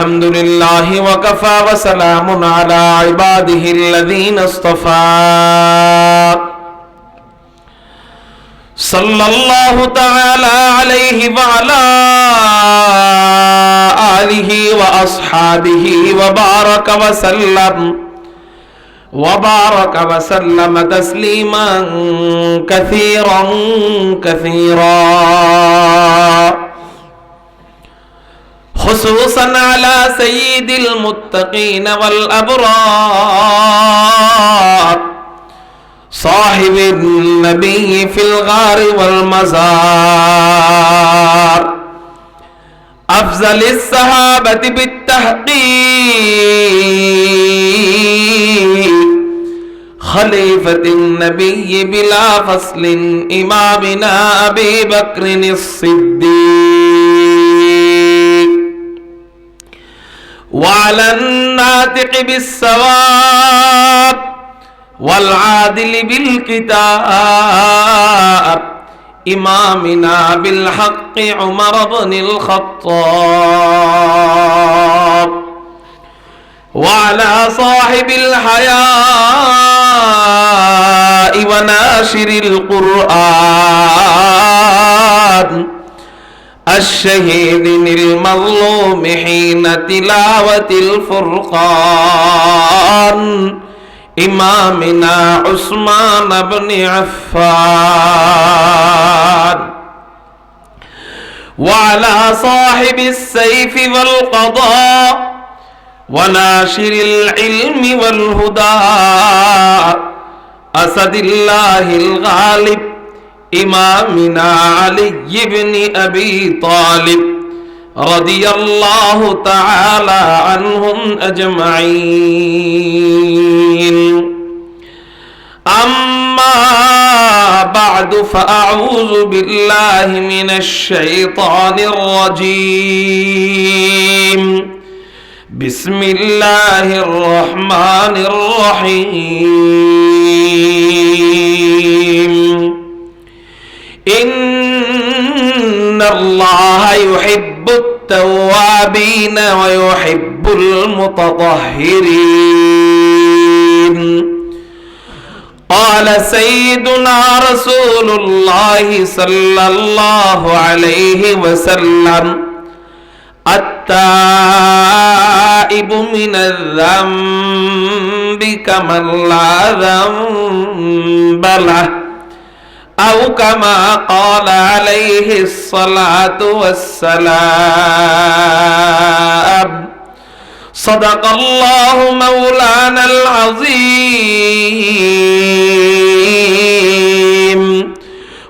الحمد لله وكفى وسلام على عباده الذين اصطفى. صلى الله تعالى عليه وعلى آله وأصحابه وبارك وسلم. وبارك وسلم تسليما كثيرا كثيرا. خصوصا على سيد المتقين والأبرار. صاحب النبي في الغار والمزار. أفضل الصحابة بالتحقيق. خليفة النبي بلا فصل إمامنا أبي بكر الصديق. وعلى الناطق بالثواب والعادل بالكتاب إمامنا بالحق عمر بن الخطاب وعلى صاحب الحياء وناشر القرآن الشهيد المظلوم حين تلاوة الفرقان إمامنا عثمان بن عفان وعلى صاحب السيف والقضاء وناشر العلم والهدى أسد الله الغالب إمامنا علي بن أبي طالب رضي الله تعالى عنهم أجمعين أما بعد فأعوذ بالله من الشيطان الرجيم بسم الله الرحمن الرحيم يحب التوابين ويحب المتطهرين. قال سيدنا رسول الله صلى الله عليه وسلم التائب من الذنب كمن لا ذنب له. أو كما قال عليه الصلاة والسلام. صدق الله مولانا العظيم.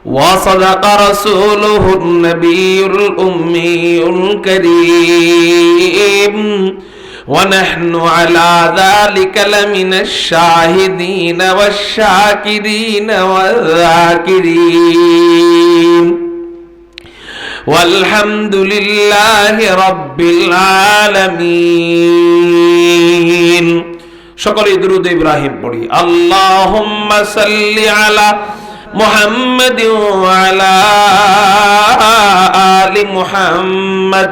وصدق رسوله النبي الأمي الكريم. ونحن على ذلك لمن الشاهدين والشاكرين والذاكرين والحمد لله رب العالمين সকলে দুরুদ ইব্রাহিম পড়ি আল্লাহুম্মা সাল্লি আলা محمد وعلى آل محمد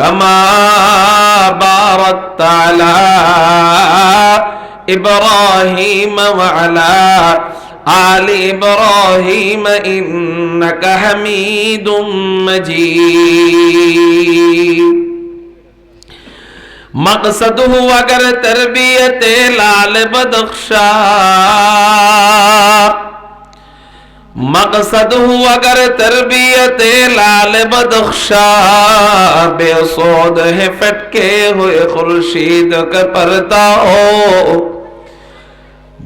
كما باركت على إبراهيم وعلى آل إبراهيم إنك حميد مجيد مقصد ہوا کر تربیت لال بدخشاں مقصد ہوا اگر تربیت لال بدخشا بے سود ہے فٹکے ہوئے خورشید کا پرتا ہو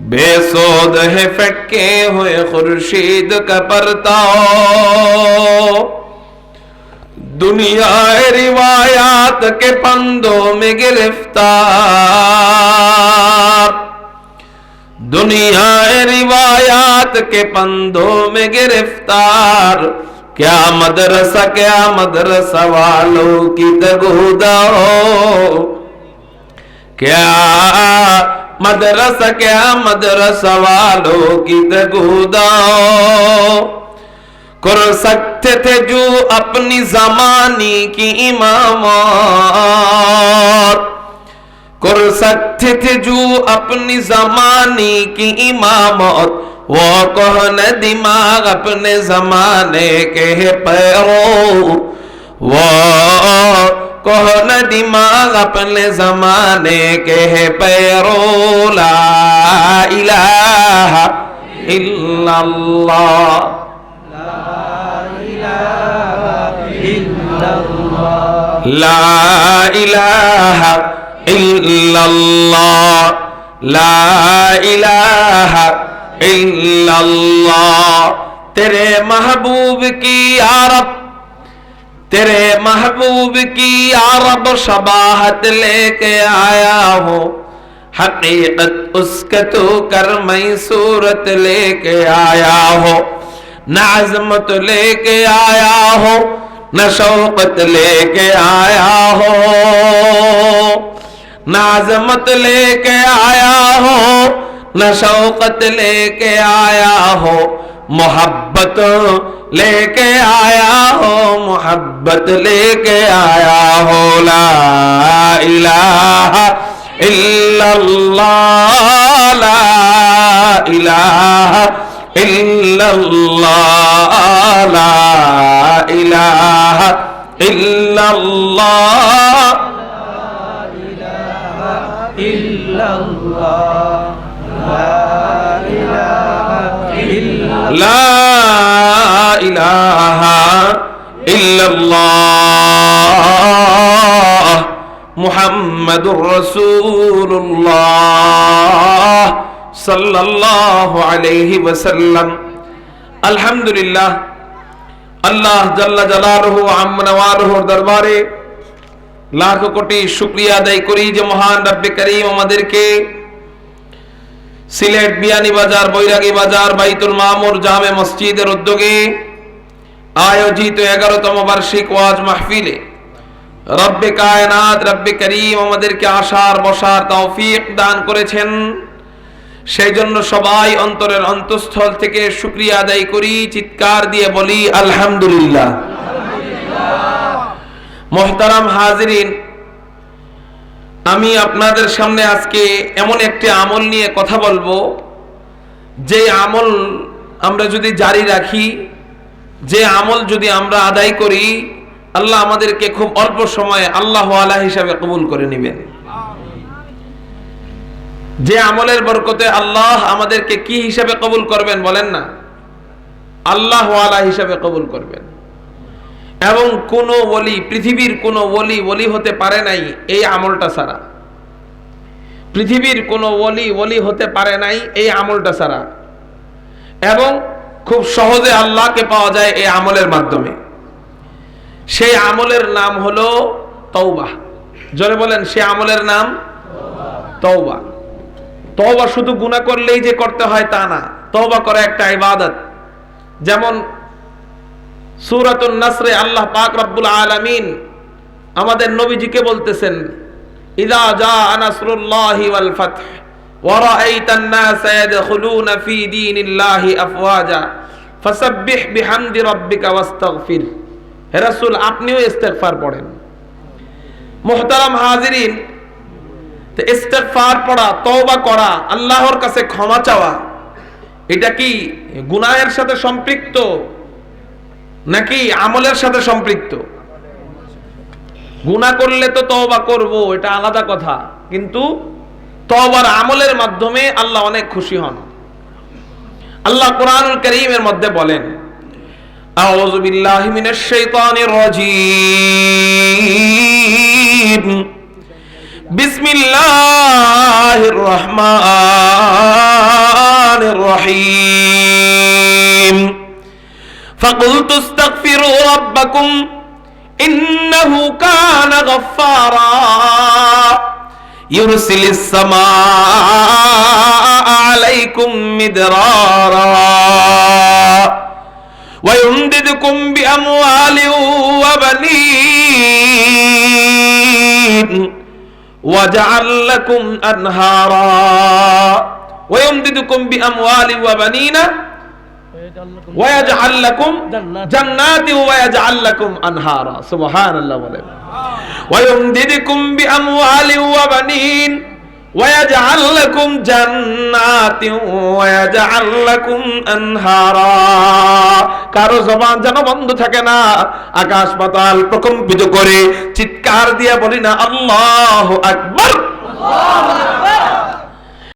بے سود ہے فٹکے ہوئے خورشید کا پرتا ہو دنیا روایات کے پندوں میں گرفتار دنیا روایات रिवायात के पंदों में गिरफ़्तार। क्या मदरसा क्या मदरसा वालों की तगुदा क्या मदरसा क्या मदरसा वालों की तगुदा हो कर सकते थे जो अपनी जमानी की इमामत कर सकते थे जो अपनी जमानी की इमामत वो कहन दिमाग अपने जमाने के पैरों वो कहन दिमाग अपने जमाने के पैरों ला इलाहा इल्लल्लाह লা ইলাহা ইল্লাল্লাহ লা ইলাহা اللہ تیرے محبوب کی عرب تیرے محبوب کی عرب شباہت لے کے آیا ہوں حقیقت اس کے تو کرمئی صورت لے کے آیا ہو نہ عظمت لے کے آیا ہو نہ شوقت لے کے آیا ہو نہ عظمت لے کے آیا ہو न शौकत लेके आया हो मोहब्बत लेके आया हो मोहब्बत लेके आया हो ला इलाहा इल्लल्लाह ला इलाहा इल्लल्लाह ला इलाहा इल्लल्लाह لا লা ইলাহা সাল্লাল্লাহু আলাইহি ওয়াসাল্লাম। আলহামদুলিল্লাহ, আল্লাহ জাল্লা জালালহু আমনাওয়ারহুর দরবারে লাখ কোটি শুকরিয়া আদায় করি যে মহান রব্বে করিম আমাদেরকে সিলেট বিয়ানি বাজার, বৈরাগী বাজার, বাইতুল মামুর জামে মসজিদের উদ্যোগে আয়োজিত এগারোতম বার্ষিক ওয়াজ মাহফিলে রব্বে কায়নাত, রব্বে করিম আমাদেরকে আসার বসার তৌফিক দান করেছেন। সেই জন্য সবাই অন্তরের অন্তঃস্থল থেকে শুক্রিয়া আদায় করি, চিৎকার দিয়ে বলি, আলহামদুলিল্লাহ। মোহতারাম হাজরিন আমি আপনাদের সামনে আজকে এমন একটি আমল নিয়ে কথা বলব। যে আমল আমরা যদি জারি রাখি, যে আমল যদি আমরা আদায় করি, আল্লাহ আমাদেরকে খুব অল্প সময়ে আল্লাহ আলা হিসাবে কবুল করে নেবেন। যে আমলের বরকতে আল্লাহ আমাদেরকে কি হিসাবে কবুল করবেন বলেন না? আল্লাহ আলা হিসাবে কবুল করবেন। এবং কোন ওলি, পৃথিবীর কোন ওলি ওলি হতে পারে নাই এই আমলটা ছাড়া। পৃথিবীর কোন ওলি ওলি হতে পারে নাই এই আমলটা ছাড়া। এবং খুব সহজে আল্লাহকে পাওয়া যায় এই আমলের মাধ্যমে। সেই আমলের নাম হলো তৌবা জোরে বলেন, সে আমলের নাম তৌবা তওবা শুধু গুণা করলেই যে করতে হয় তা না। তওবা করা একটা ইবাদত। যেমন সুরাতুন নাসরে আল্লাহ পাক রব্বুল আলামিন আমাদের নবীজিকে বলতেছেন, ইদা জা নাসরুল্লাহি ওয়াল ফাতহ, ওয়া রাআইতান নাসা ইয়াদখুলুনা ফি দীনিল্লাহি আফওয়াজা, ফাসাব্বিহ বিহামদি রাব্বিকা ওয়াস্তাগফির। হে রাসূল, আপনিও ইস্তেগফার পড়েন। মুহতারাম হাজিরিন ইস্তেগফার পড়া, তওবা করা, আল্লাহর কাছে ক্ষমা চাওয়া, এটা কি গুনাহের সাথে সম্পৃক্ত? নাকি আমলের সাথে সম্পৃক্ত? গুনাহ করলে তো তওবা করব, এটা আলাদা কথা। কিন্তু তওবার আমলের মাধ্যমে আল্লাহ অনেক খুশি হন। আল্লাহ কোরআনুল করিমের মধ্যে বলেন, আউযু বিল্লাহি মিনাশ শাইতানির রাজীম। বিসমিল্লাহির রহমানির রহিম। فقلت استغفروا ربكم إنه كان غفارا. يرسل السماء عليكم مدرارا. ويمددكم بأموال وبنين. وجعل لكم أنهارا. ويمددكم بأموال وبنين. ويجعل لكم جنات ويجعل لكم أنهارا سبحان الله বলেন ويمددكم بأموال وبنين ويجعل لكم جنات ويجعل لكم أنهارا কারো জবান যেন বন্ধ থাকে না আকাশ পাতাল প্রকম্পিত করে চিৎকার দিয়ে বলি না আল্লাহ আকবার